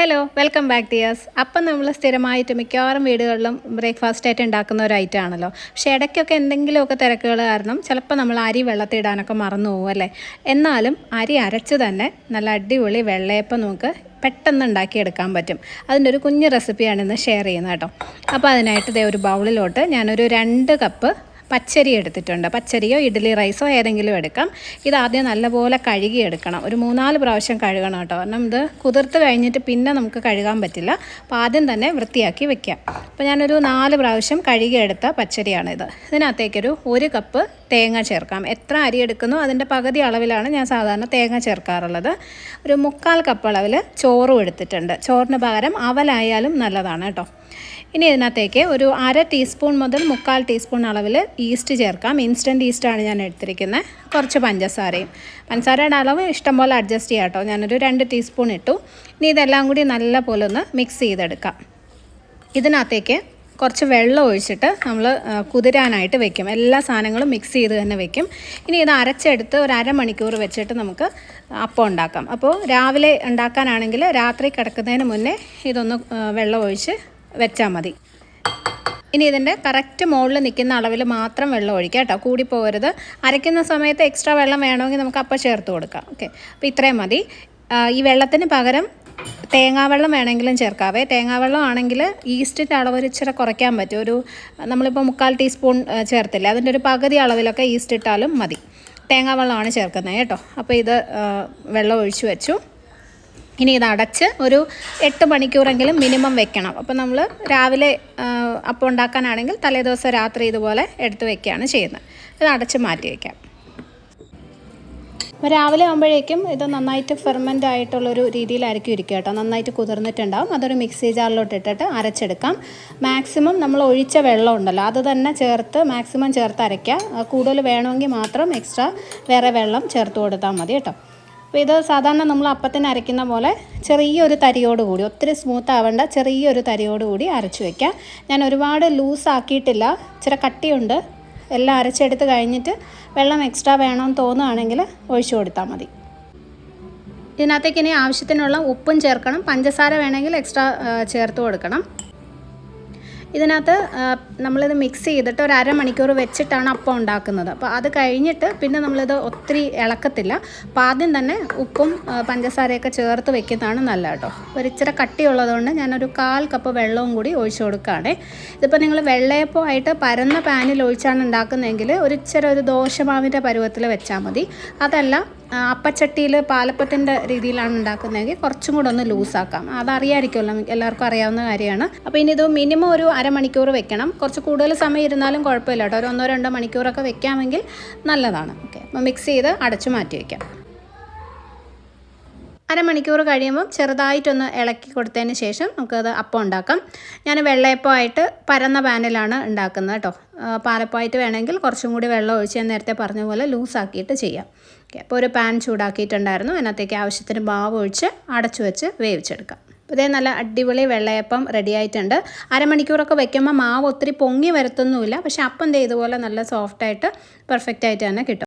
Hello welcome back dears അപ്പം നമ്മൾ സ്ഥിരമായിട്ട് മിക്കവാറും വീടുകളിലും ബ്രേക്ക്ഫാസ്റ്റ് ആയിട്ട് ഉണ്ടാക്കുന്ന ഒരു ഐറ്റം ആണല്ലോ. പക്ഷേ ഇടയ്ക്കൊക്കെ എന്തെങ്കിലുമൊക്കെ തിരക്കുകൾ കാരണം ചിലപ്പോൾ നമ്മൾ അരി വെള്ളത്തിടാനൊക്കെ മറന്നു പോകും അല്ലേ? എന്നാലും അരി അരച്ച് തന്നെ നല്ല അടിപൊളി വെള്ളയപ്പം നമുക്ക് പെട്ടെന്ന് ഉണ്ടാക്കിയെടുക്കാൻ പറ്റും. അതിന്റെ ഒരു കുഞ്ഞ് റെസിപ്പിയാണ് ഇന്ന് ഷെയർ ചെയ്യുന്നത് കേട്ടോ. അപ്പോൾ അതിനായിട്ട് ഇതേ ഒരു ബൗളിലോട്ട് ഞാനൊരു രണ്ട് കപ്പ് പച്ചരി എടുത്തിട്ടുണ്ട്. പച്ചരിയോ ഇഡ്ഡലി റൈസോ ഏതെങ്കിലും എടുക്കാം. ഇത് ആദ്യം നല്ലപോലെ കഴുകി എടുക്കണം ഒരു മൂന്നാൽ പ്രാവശ്യം കഴുകണം കേട്ടോ. കാരണം ഇത് കുതിർത്ത് കഴിഞ്ഞിട്ട് പിന്നെ നമുക്ക് കഴുകാൻ പറ്റില്ല. അപ്പോൾ ആദ്യം തന്നെ വൃത്തിയാക്കി വെക്കാം. അപ്പോൾ ഞാനൊരു നാല് പ്രാവശ്യം കഴുകിയെടുത്ത പച്ചരിയാണിത്. ഇതിനകത്തേക്കൊരു ഒരു കപ്പ് തേങ്ങ ചേർക്കാം. എത്ര അരി എടുക്കുന്നു അതിന്റെ പകുതി അളവിലാണ് ഞാൻ സാധാരണ തേങ്ങ ചേർക്കാറുള്ളത്. ഒരു മുക്കാൽ കപ്പ് അളവിൽ ചോറും എടുത്തിട്ടുണ്ട്. ചോറിന് പകരം അവലായാലും നല്ലതാണ് കേട്ടോ. ഇനി ഇതിനകത്തേക്ക് ഒരു അര ടീസ്പൂൺ മുതൽ മുക്കാൽ ടീസ്പൂൺ അളവിൽ ഈസ്റ്റ് ചേർക്കാം. ഇൻസ്റ്റന്റ് ഈസ്റ്റാണ് ഞാൻ എടുത്തിരിക്കുന്നത്. കുറച്ച് പഞ്ചസാരയും. പഞ്ചസാരയുടെ അളവ് ഇഷ്ടംപോലെ അഡ്ജസ്റ്റ് ചെയ്യാം കേട്ടോ. ഞാനൊരു രണ്ട് ടീസ്പൂൺ ഇട്ടു. ഇനി ഇതെല്ലാം കൂടി നല്ല പോലെ ഒന്ന് മിക്സ് ചെയ്തെടുക്കാം. ഇതിനകത്തേക്ക് കുറച്ച് വെള്ളം ഒഴിച്ചിട്ട് നമ്മൾ കുതിരാനായിട്ട് വെക്കും. എല്ലാ സാധനങ്ങളും മിക്സ് ചെയ്ത് തന്നെ വെക്കും. ഇനി ഇത് അരച്ചെടുത്ത് ഒരു അരമണിക്കൂർ വെച്ചിട്ട് നമുക്ക് അപ്പം ഉണ്ടാക്കാം. അപ്പോൾ രാവിലെ ഉണ്ടാക്കാനാണെങ്കിൽ രാത്രി കിടക്കുന്നതിന് മുന്നേ ഇതൊന്ന് വെള്ളം ഒഴിച്ച് വെച്ചാൽ മതി. ഇനി ഇതിന്റെ കറക്റ്റ് മുകളിൽ നിൽക്കുന്ന അളവിൽ മാത്രം വെള്ളം ഒഴിക്കുക കേട്ടോ. കൂടിപ്പോകരുത് അരയ്ക്കുന്ന സമയത്ത് എക്സ്ട്രാ വെള്ളം വേണമെങ്കിൽ നമുക്ക് അപ്പം ചേർത്ത് കൊടുക്കാം. ഓക്കെ അപ്പോൾ ഇത്രയും മതി. ഈ വെള്ളത്തിന് പകരം തേങ്ങാവെള്ളം വേണമെങ്കിലും ചേർക്കാവേ തേങ്ങാവെള്ളം ആണെങ്കിൽ ഈസ്റ്റിന്റെ അളവ് ഇച്ചിരി കുറയ്ക്കാൻ പറ്റും. ഒരു നമ്മളിപ്പോൾ മുക്കാൽ ടീസ്പൂൺ ചേർത്തില്ല? അതിന്റെ ഒരു പകുതി അളവിലൊക്കെ ഈസ്റ്റ് ഇട്ടാലും മതി. തേങ്ങാവെള്ളമാണ് ചേർക്കുന്നത് കേട്ടോ. അപ്പോൾ ഇത് വെള്ളം ഒഴിച്ചു വെച്ചു. ഇനി ഇത് അടച്ച് ഒരു എട്ട് മണിക്കൂറെങ്കിലും മിനിമം വെക്കണം. അപ്പോൾ നമ്മൾ രാവിലെ അപ്പം ഉണ്ടാക്കാനാണെങ്കിൽ തലേദിവസം രാത്രി ഇതുപോലെ എടുത്ത് വെക്കുകയാണ് ചെയ്യുന്നത്. ഇത് അടച്ച് മാറ്റി വയ്ക്കാം അപ്പോൾ രാവിലെ ആകുമ്പോഴേക്കും ഇത് നന്നായിട്ട് ഫെർമെന്റ് ആയിട്ടുള്ളൊരു രീതിയിലായിരിക്കും ഇരിക്കുക കേട്ടോ. നന്നായിട്ട് കുതിർന്നിട്ടുണ്ടാവും. അതൊരു മിക്സി ജാറിലോട്ട് ഇട്ടിട്ട് അരച്ചെടുക്കാം. മാക്സിമം നമ്മൾ ഒഴിച്ച വെള്ളം ഉണ്ടല്ലോ അത് തന്നെ ചേർത്ത് മാക്സിമം ചേർത്ത് അരയ്ക്കുക. കൂടുതൽ വേണമെങ്കിൽ മാത്രം എക്സ്ട്രാ വേറെ വെള്ളം ചേർത്ത് കൊടുത്താൽ മതി കേട്ടോ. അപ്പോൾ ഇത് സാധാരണ നമ്മൾ അപ്പത്തിന് അരയ്ക്കുന്ന പോലെ ചെറിയൊരു തരിയോട് കൂടി ഒത്തിരി സ്മൂത്ത് ആവേണ്ട ചെറിയൊരു തരിയോട് കൂടി അരച്ച് വയ്ക്കുക ഞാൻ ഒരുപാട് ലൂസ് ആക്കിയിട്ടില്ല. ഇച്ചിരി കട്ടിയുണ്ട്. എല്ലാം അരച്ചെടുത്ത് കഴിഞ്ഞിട്ട് വെള്ളം എക്സ്ട്രാ വേണമെന്ന് തോന്നുകയാണെങ്കിൽ ഒഴിച്ചു കൊടുത്താൽ മതി. ഇതിനകത്തേക്ക് ഇനി ആവശ്യത്തിനുള്ള ഉപ്പും ചേർക്കണം. പഞ്ചസാര വേണമെങ്കിൽ എക്സ്ട്രാ ചേർത്ത് കൊടുക്കണം. ഇതിനകത്ത് നമ്മളിത് മിക്സ് ചെയ്തിട്ട് ഒരു അരമണിക്കൂർ വെച്ചിട്ടാണ് അപ്പം ഉണ്ടാക്കുന്നത്. അപ്പോൾ അത് കഴിഞ്ഞിട്ട് പിന്നെ നമ്മളിത് ഒത്തിരി ഇളക്കത്തില്ല. അപ്പോൾ ആദ്യം തന്നെ ഉപ്പും പഞ്ചസാരയൊക്കെ ചേർത്ത് വെക്കുന്നതാണ് നല്ല കേട്ടോ ഒരു ഇച്ചിരി കട്ടിയുള്ളതുകൊണ്ട് ഞാനൊരു കാൽ കപ്പ് വെള്ളവും കൂടി ഒഴിച്ചു കൊടുക്കുകയാണേ. ഇതിപ്പോൾ നിങ്ങൾ വെള്ളയപ്പമായിട്ട് പരന്ന പാനിൽ ഒഴിച്ചാണ് ഉണ്ടാക്കുന്നതെങ്കിൽ ഒരു ഇച്ചിരി ഒരു ദോശമാവിന്റെ പരുവത്തിൽ വെച്ചാൽ മതി. അതല്ല അപ്പച്ചട്ടിയിൽ പാലപ്പത്തിന്റെ രീതിയിലാണ് ഉണ്ടാക്കുന്നതെങ്കിൽ കുറച്ചും കൂടെ ഒന്ന് ലൂസാക്കാം. അതറിയായിരിക്കുമല്ലോ എല്ലാവർക്കും അറിയാവുന്ന കാര്യമാണ്. അപ്പോൾ ഇനി ഇത് മിനിമം ഒരു അരമണിക്കൂർ വെക്കണം. കുറച്ച് കൂടുതൽ സമയം ഇരുന്നാലും കുഴപ്പമില്ല കേട്ടോ. ഒരു ഒന്നോ രണ്ടോ മണിക്കൂറൊക്കെ വെക്കാമെങ്കിൽ നല്ലതാണ്. ഓക്കെ. അപ്പോൾ മിക്സ് ചെയ്ത് അടച്ചു മാറ്റി വയ്ക്കാം അരമണിക്കൂർ കഴിയുമ്പോൾ ചെറുതായിട്ടൊന്ന് ഇളക്കി കൊടുത്തതിന് ശേഷം നമുക്കത് അപ്പം ഉണ്ടാക്കാം. ഞാൻ വെള്ളയപ്പം ആയിട്ട് പരന്ന പാനിലാണ് ഉണ്ടാക്കുന്നത് കേട്ടോ. പാലപ്പമായിട്ട് വേണമെങ്കിൽ കുറച്ചും കൂടി വെള്ളം ഒഴിച്ച് ഞാൻ നേരത്തെ പറഞ്ഞ പോലെ ലൂസാക്കിയിട്ട് ചെയ്യാം. ഓക്കെ അപ്പോൾ ഒരു പാൻ ചൂടാക്കിയിട്ടുണ്ടായിരുന്നു. അതിനകത്തേക്ക് ആവശ്യത്തിന് മാവ് ഒഴിച്ച് അടച്ചു വെച്ച് വേവിച്ചെടുക്കാം. ഇതേ നല്ല അടിപൊളി വെള്ളയപ്പം റെഡി ആയിട്ടുണ്ട്. അരമണിക്കൂറൊക്കെ വെക്കുമ്പോൾ മാവ് ഒത്തിരി പൊങ്ങി വരത്തൊന്നുമില്ല. പക്ഷേ അപ്പം ഇതേ ഇതുപോലെ നല്ല സോഫ്റ്റായിട്ട് പെർഫെക്റ്റ് ആയിട്ട് തന്നെ കിട്ടും.